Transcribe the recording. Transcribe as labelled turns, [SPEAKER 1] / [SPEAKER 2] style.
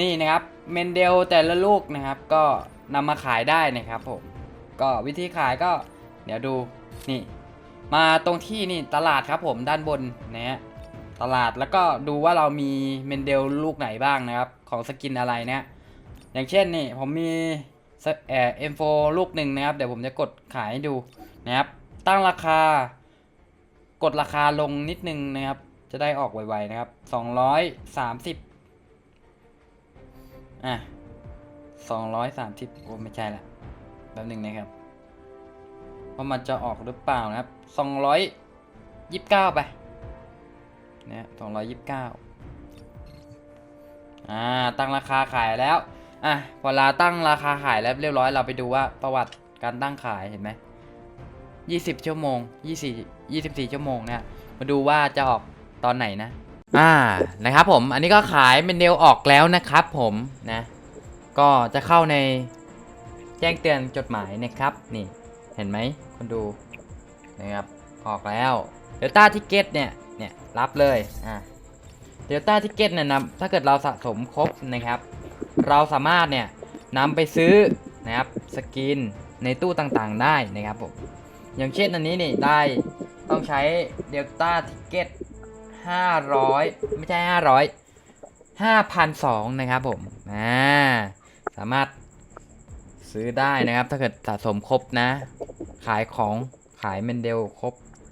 [SPEAKER 1] นี่นะครับเมนเดลแต่ละลูกนะครับ ก็นำมาขายได้นะครับผมก็วิธีขายก็เดี๋ยวดูนี่ มาตรงที่นี่ตลาดครับผมด้านบนนะฮะตลาดแล้วก็ดูว่าเรามีเมนเดลลูกไหนบ้างนะครับ ของสกินอะไรนะอย่างเช่นนี่ผมมีสเอ่อ็มโฟลูกหนึ่งนะครับ เดี๋ยวผมจะกดขายให้ดูนะครับ ตั้งราคากดราคาลงนิดนึงนะครับ จะได้ออกไวๆนะครับส องร้อยสามสิบอะสองร้อยสามสิบโอ้ไม่ใช่ละแป๊บหนึ่งนะครับว่ามันจะออกหรือเปล่านะครับสองร้อยยี่สิบเก้าไปนะสองร้อยยี่สิบเก้าอ่าตั้งราคาขายแล้วอะพอเราตั้งราคาขายแล้วเรียบร้อยเราไปดูว่าประวัติการตั้งขายเห็นไหมยี่สิบชั่วโมงยี่สิบยี่สิบสี่ชั่วโมงเนี่ยมาดูว่าจะออกตอนไหนนะ อ่านะครับผมอันนี้ก็ขายเป็นเดลออกแล้วนะครับผมนะ ก็จะเข้าในแจ้งเตือนจดหมายนะครับ นี่เห็นไหมคนดูนะครับออกแล้วเดลต้าทิเก็ตเนี่ยเนี่ยรับเลยอะเดลต้าทิเก็ตเนี่ยนำถ้าเกิดเราสะสมครบนะครับ เราสามารถเนี่ยนำไปซื้อนะครับสกินในตู้ต่างๆได้นะครับผมอย่างเช่นอันนี้นี่ได้ต้องใช้เดลต้าทิเก็ต 500ไม่ใช่500 5,002นะครับผมอ่าสามารถซื้อได้นะครับ ถ้าเกิดสะสมครบนะ ขายของขายเมนเดลครบ